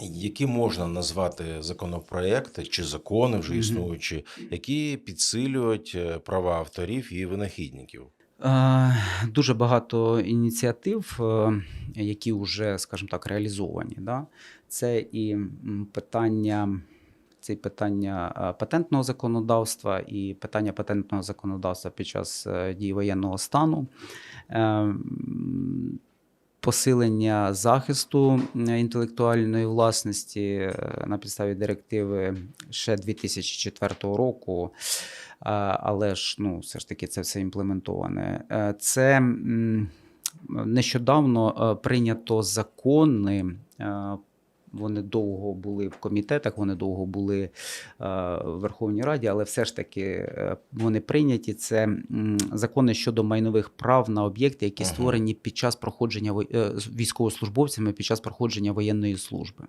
Які можна назвати законопроекти чи закони вже існуючі, які підсилюють е, права авторів і винахідників? Дуже багато ініціатив, е, які вже, скажімо так, реалізовані. Да? Це і питання. Це і питання патентного законодавства і питання патентного законодавства під час е, дії воєнного стану, посилення захисту е, інтелектуальної власності е, на підставі директиви ще 2004 року. Е, Але ж ну, все ж таки це все імплементоване. Це нещодавно прийнято закони. Вони довго були в комітетах, вони довго були е, в Верховній Раді, але все ж таки е, вони прийняті. Це закони щодо майнових прав на об'єкти, які Ага. створені під час проходження е, військовослужбовцями під час проходження воєнної служби.